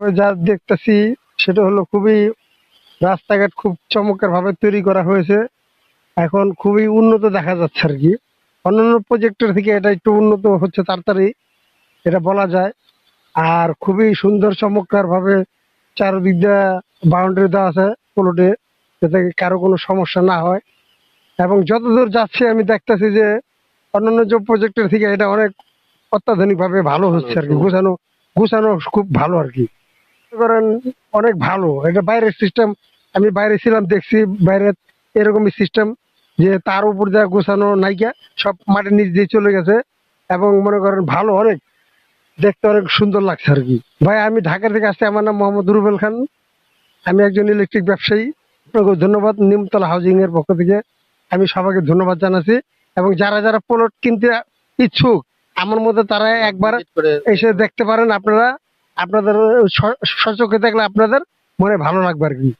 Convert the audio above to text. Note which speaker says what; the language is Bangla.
Speaker 1: যা দেখতেছি সেটা হলো খুবই রাস্তাঘাট খুব চমৎকার ভাবে তৈরি করা হয়েছে। এখন খুবই উন্নত দেখা যাচ্ছে আর কি। অন্যান্য প্রজেক্টের থেকে এটা একটু উন্নত হচ্ছে তাড়াতাড়ি এটা বলা যায়। আর খুবই সুন্দর চমৎকার ভাবে চারদিক দিয়ে বাউন্ডারি দেওয়া আছে প্লটে যাতে কারও কোনো সমস্যা না হয়। এবং যতদূর যাচ্ছে আমি দেখতেছি যে অন্যান্য যে প্রজেক্টের থেকে এটা অনেক অত্যাধুনিক ভাবে ভালো হচ্ছে আর কি। গুছানো গোছানো খুব ভালো আর কি। করেন অনেক ভালো। এটা বাইরের সিস্টেম আমি বাইরে ছিলাম দেখছি বাইরে এরকমই সিস্টেম যে তার উপর যা গোছানো নাইকা সব মাটির নিচ দিয়ে চলে গেছে এবং মনে করেন ভালো অনেক। দেখতে অনেক সুন্দর লাগছে আর কি। ভাই আমি ঢাকা থেকে আসছি আমার নাম মোহাম্মদ রুবেল খান। আমি একজন ইলেকট্রিক ব্যবসায়ী। আপনাকে ধন্যবাদ নিমতলা হাউজিং এর পক্ষ থেকে। আমি সবাইকে ধন্যবাদ জানাচ্ছি এবং যারা যারা প্লট কিনতে ইচ্ছুক আমার মধ্যে তারা একবার এসে দেখতে পারেন আপনারা। আপনাদের সচক্ষে দেখলে আপনাদের মনে ভালো লাগবে আর কি।